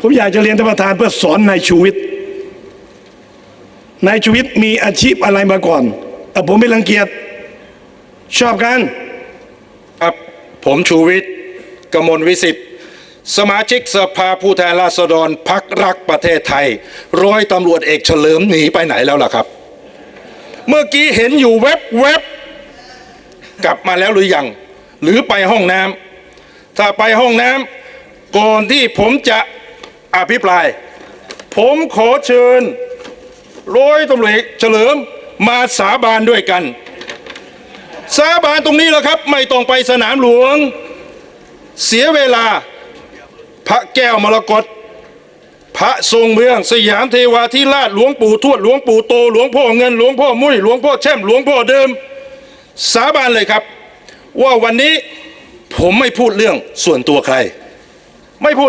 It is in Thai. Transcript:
ผมอยากจะเรียนท่านประธานเพื่อสอนนายชูวิทย์นายชูวิทย์มีอาชีพอะไรมาก่อนแต่ผมไม่รังเกียจชอบกัน ครับ ผมชูวิทย์กมลวิสิทธิ์สมาชิกสภาผู้แทนราษฎรพักรักประเทศไทย ร้อยตำรวจเอกเฉลิมหนีไปไหนแล้วล่ะครับ เมื่อกี้เห็นอยู่แวบแวบกลับมาแล้วหรือยัง หรือไปห้องน้ำถ้าไปห้องน้ำก่อนที่ผมจะ อภิปราย ผมขอเชิญร้อยตำรวจเอกเฉลิมมาสาบานด้วยกัน สาบานตรงนี้แหละครับ ไม่ต้องไปสนามหลวง เสียเวลาพระแก้วมรกตพระทรงเมืองสยามเทวาธิราชหลวงปู่ทวดหลวงปู่โตหลวงพ่อเงินหลวงพ่อมุ้ยหลวงพ่อแช่มหลวงพ่อเดิม สาบานเลยครับ ว่าวันนี้ผมไม่พูดเรื่องส่วนตัวใคร ไม่พูด